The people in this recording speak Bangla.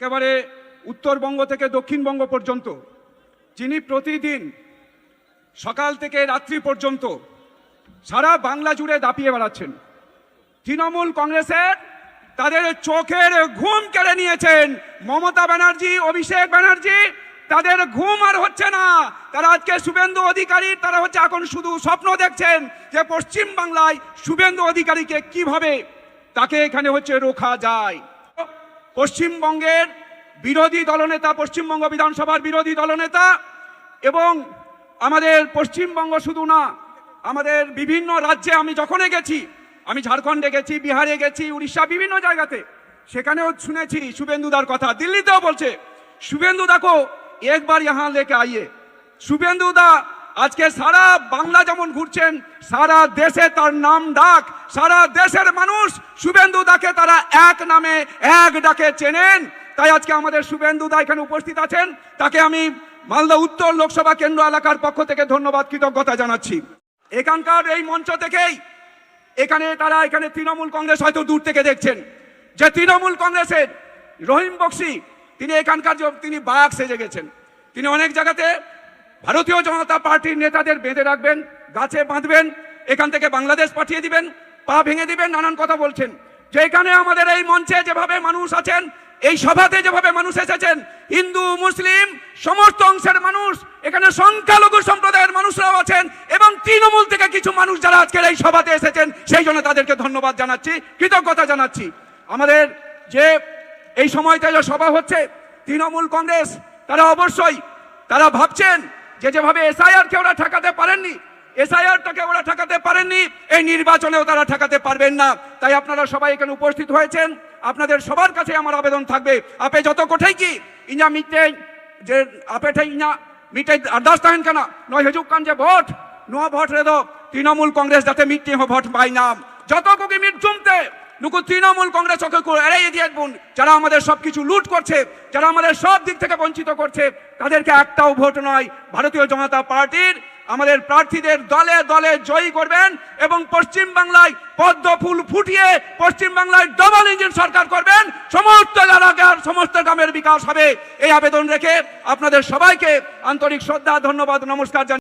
একেবারে উত্তরবঙ্গ থেকে দক্ষিণবঙ্গ পর্যন্ত, যিনি প্রতিদিন সকাল থেকে রাত্রি পর্যন্ত সারা বাংলা জুড়ে দাপিয়ে বেড়াচ্ছেন। তৃণমূল কংগ্রেসের তাদের চোখের ঘুম কেড়ে নিয়েছেন মমতা ব্যানার্জি, অভিষেক ব্যানার্জি। তাদের ঘুম আর হচ্ছে না। তারা আজকে শুভেন্দু অধিকারী তারা হচ্ছে এখন শুধু স্বপ্ন দেখছেন যে পশ্চিম বাংলায় শুভেন্দু অধিকারীকে কীভাবে তাকে এখানে হচ্ছে রোখা যায়। পশ্চিমবঙ্গের বিরোধী দলনেতা, পশ্চিমবঙ্গ বিধানসভার বিরোধী দলনেতা এবং আমাদের পশ্চিমবঙ্গ শুধু না, আমাদের বিভিন্ন রাজ্যে আমি যখনই গেছি, আমি ঝাড়খণ্ডে গেছি, বিহারে গেছি, উড়িষ্যা, বিভিন্ন জায়গাতে, সেখানেও শুনেছি শুভেন্দুদার কথা। দিল্লিতেও বলছে, শুভেন্দু দেখো, একবার ইহা লেকে আইয়ে। শুভেন্দু দা আজকে সারা বাংলা যেমন ঘুরছেন, সারা দেশে তার নাম ডাক, সারা দেশের মানুষ শুভেন্দু দাকে তারা এক নামে, এক ডাকে চেনেন। তাই আজকে আমাদের শুভেন্দু দা এখানে উপস্থিত আছেন। তাকে আমি মালদা উত্তর লোকসভা কেন্দ্র এলাকার পক্ষ থেকে ধন্যবাদ, কৃতজ্ঞতা জানাচ্ছি। এখানকার এই মঞ্চ থেকেই এখানে তারা, এখানে তৃণমূল কংগ্রেস হয়তো দূর থেকে দেখছেন। যে তৃণমূল কংগ্রেসের রহিম বক্সি, তিনি এখানকার তিনি বাঘ সেজে গেছেন। তিনি অনেক জায়গাতে ভারতীয় জনতা পার্টির নেতাদের বেঁধে রাখবেন, গাছে বাঁধবেন, এখান থেকে বাংলাদেশ পাঠিয়ে দিবেন, পা ভেঙে দিবেন, নানান কথা বলছেন। যে এখানে আমাদের এই মঞ্চে যেভাবে মানুষ আছেন, এই সভাতে যেভাবে মানুষ এসেছেন, হিন্দু, মুসলিম, সমস্ত অংশের মানুষ, এখানে সংখ্যালঘু সম্প্রদায়ের মানুষরাও আছেন, এবং তৃণমূল থেকে কিছু মানুষ যারা আজকের এই সভাতে এসেছেন, সেই জন্য তাদেরকে ধন্যবাদ জানাচ্ছি, কৃতজ্ঞতা জানাচ্ছি। আমাদের যে এই সময়টা যে সভা হচ্ছে, তৃণমূল কংগ্রেস, তারা অবশ্যই, তারা ভাবছেন যে যেভাবে এসআইআরকে ওরা ঠেকাতে পারেননি, এসআইআরটাকে ওরা ঠেকাতে পারেননি, এই নির্বাচনেও তারা ঠেকাতে পারবেন না। তাই আপনারা সবাই এখানে উপস্থিত হয়েছেন। আপনাদের সবার কাছে আমার আবেদন থাকবে, আপে যত কোঠাই কি ইনা মিটে, যে আপে ঠাই ইনা মিটে আর্দাস তাহেন কেনা, নয় হেজুক কান যে ভোট, নোয়া ভোট রে দো, তৃণমূল কংগ্রেস যাতে মিটে হো ভোট পাই নাম। যত কুকি মিট জুমতে নুকু তৃণমূল কংগ্রেস ওকে এড়িয়ে দিয়ে যারা আমাদের সব কিছু লুট করছে, যারা আমাদের সব দিক থেকে বঞ্চিত করছে, তাদেরকে একটাও ভোট নয়। ভারতীয় জনতা পার্টির আমাদের প্রার্থীদের দলে দলে জয়ী করবেন এবং পশ্চিম বাংলায় পদ্ম ফুল ফুটিয়ে পশ্চিম বাংলায় ডবল ইঞ্জিন সরকার করবেন। সমস্ত এলাকার, সমস্ত গ্রামের বিকাশ হবে। এই আবেদন রেখে আপনাদের সবাইকে আন্তরিক শ্রদ্ধা, ধন্যবাদ, নমস্কার